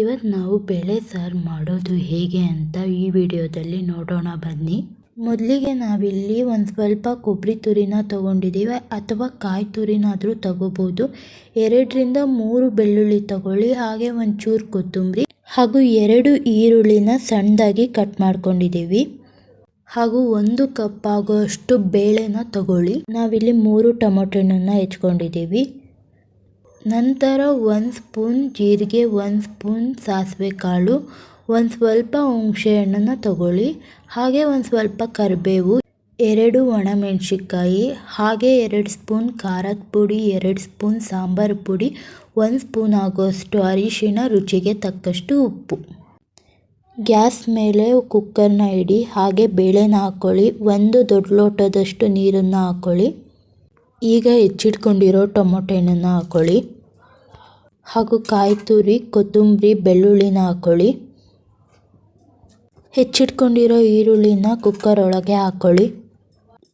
ಇವತ್ತು ನಾವು ಬೇಳೆ ಸಾರು ಮಾಡೋದು ಹೇಗೆ ಅಂತ ಈ ವಿಡಿಯೋದಲ್ಲಿ ನೋಡೋಣ ಬನ್ನಿ. ಮೊದಲಿಗೆ ನಾವಿಲ್ಲಿ ಒಂದು ಸ್ವಲ್ಪ ಕೊಬ್ಬರಿ ತುರಿನ ತೊಗೊಂಡಿದ್ದೀವಿ ಅಥವಾ ಕಾಯಿ ತುರಿನಾದರೂ ತಗೋಬೋದು. ಎರಡರಿಂದ ಮೂರು ಬೆಳ್ಳುಳ್ಳಿ ತಗೊಳ್ಳಿ, ಹಾಗೆ ಒಂಚೂರು ಕೊತ್ತಂಬರಿ ಹಾಗೂ ಎರಡು ಈರುಳ್ಳಿನ ಸಣ್ಣದಾಗಿ ಕಟ್ ಮಾಡ್ಕೊಂಡಿದ್ದೀವಿ ಹಾಗೂ ಒಂದು ಕಪ್ ಆಗುವಷ್ಟು ಬೇಳೆನ ತಗೊಳ್ಳಿ. ನಾವಿಲ್ಲಿ ಮೂರು ಟೊಮೊಟೊನ ಹೆಚ್ಕೊಂಡಿದ್ದೀವಿ ನಂತರ ಒಂದು ಸ್ಪೂನ್ ಜೀರಿಗೆ, ಒಂದು ಸ್ಪೂನ್ ಸಾಸಿವೆ ಕಾಳು, ಒಂದು ಸ್ವಲ್ಪ ಹುಣಸೆ ಹಣ್ಣನ್ನು ತಗೊಳ್ಳಿ. ಹಾಗೆ ಒಂದು ಸ್ವಲ್ಪ ಕರಿಬೇವು, ಎರಡು ಒಣಮೆಣಸಿನ್ಕಾಯಿ, ಹಾಗೆ ಎರಡು ಸ್ಪೂನ್ ಖಾರದ ಪುಡಿ, ಎರಡು ಸ್ಪೂನ್ ಸಾಂಬಾರು ಪುಡಿ, ಒಂದು ಸ್ಪೂನ್ ಆಗೋಷ್ಟು ಅರಿಶಿಣ ರುಚಿಗೆ ತಕ್ಕಷ್ಟು ಉಪ್ಪು. ಗ್ಯಾಸ್ ಮೇಲೆ ಕುಕ್ಕರ್ನ ಇಡಿ, ಹಾಗೆ ಬೇಳೆನ ಹಾಕ್ಕೊಳ್ಳಿ ಒಂದು ದೊಡ್ಡ ಲೋಟದಷ್ಟು ನೀರನ್ನು ಹಾಕ್ಕೊಳ್ಳಿ ಈಗ ಹೆಚ್ಚಿಟ್ಕೊಂಡಿರೋ ಟೊಮೊಟೊ ಹಣ್ಣನ್ನು ಹಾಕ್ಕೊಳ್ಳಿ ಹಾಗೂ ಕಾಯಿತುರಿ, ಕೊತ್ತಂಬರಿ, ಬೆಳ್ಳುಳ್ಳಿನ ಹಾಕ್ಕೊಳ್ಳಿ ಹೆಚ್ಚಿಟ್ಕೊಂಡಿರೋ ಈರುಳ್ಳಿನ ಕುಕ್ಕರ್ ಒಳಗೆ ಹಾಕ್ಕೊಳ್ಳಿ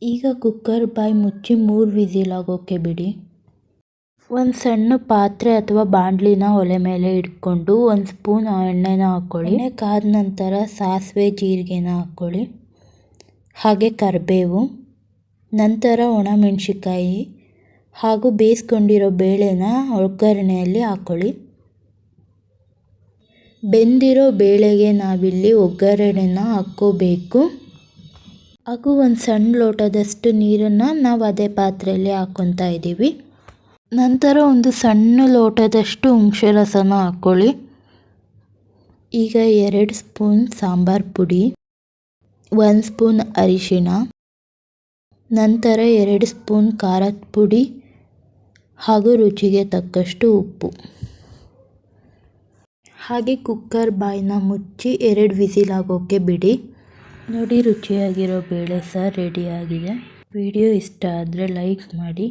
ಈಗ ಕುಕ್ಕರ್ ಬಾಯಿ ಮುಚ್ಚಿ ಮೂರು ವಿಸಿಲ್ ಆಗೋಕ್ಕೆ ಬಿಡಿ. ಒಂದು ಸಣ್ಣ ಪಾತ್ರೆ ಅಥವಾ ಬಾಣಲಿನ ಒಲೆ ಮೇಲೆ ಇಟ್ಕೊಂಡು ಒಂದು ಸ್ಪೂನ್ ಎಣ್ಣೆನ ಹಾಕ್ಕೊಳ್ಳಿ ಎಣ್ಣೆ ಕಾದ ನಂತರ ಸಾಸಿವೆ ಜೀರಿಗೆನ ಹಾಕ್ಕೊಳ್ಳಿ ಹಾಗೆ ಕರಿಬೇವು. ನಂತರ ಒಣಮೆಣಸಿನ್ಕಾಯಿ ಹಾಗೂ ಬೇಯಿಸ್ಕೊಂಡಿರೋ ಬೇಳೆನ ಒಗ್ಗರಣೆಯಲ್ಲಿ ಹಾಕ್ಕೊಳ್ಳಿ ಬೆಂದಿರೋ ಬೇಳೆಗೆ ನಾವಿಲ್ಲಿ ಒಗ್ಗರಣೆನ ಹಾಕ್ಕೋಬೇಕು. ಹಾಗೂ ಒಂದು ಸಣ್ಣ ಲೋಟದಷ್ಟು ನೀರನ್ನು ನಾವು ಅದೇ ಪಾತ್ರೆಯಲ್ಲಿ ಹಾಕ್ಕೊತಾ ಇದ್ದೀವಿ. ನಂತರ ಒಂದು ಸಣ್ಣ ಲೋಟದಷ್ಟು ಹುಣಸೆ ರಸನ ಹಾಕ್ಕೊಳ್ಳಿ ಈಗ ಎರಡು ಸ್ಪೂನ್ ಸಾಂಬಾರ್ ಪುಡಿ, ಒಂದು ಸ್ಪೂನ್ ಅರಿಶಿಣ, ನಂತರ ಎರಡು ಸ್ಪೂನ್ ಖಾರದ ಪುಡಿ ಹಾಗೂ ರುಚಿಗೆ ತಕ್ಕಷ್ಟು ಉಪ್ಪು. ಹಾಗೆ ಕುಕ್ಕರ್ ಬಾಯಿನ ಮುಚ್ಚಿ ಎರಡು ವಿಸಿಲ್ ಆಗೋಕ್ಕೆ ಬಿಡಿ. ನೋಡಿ ರುಚಿಯಾಗಿರೋ ಬೇಳೆ ಸಾರು ರೆಡಿಯಾಗಿದೆ ವಿಡಿಯೋ ಇಷ್ಟ ಆದರೆ ಲೈಕ್ ಮಾಡಿ.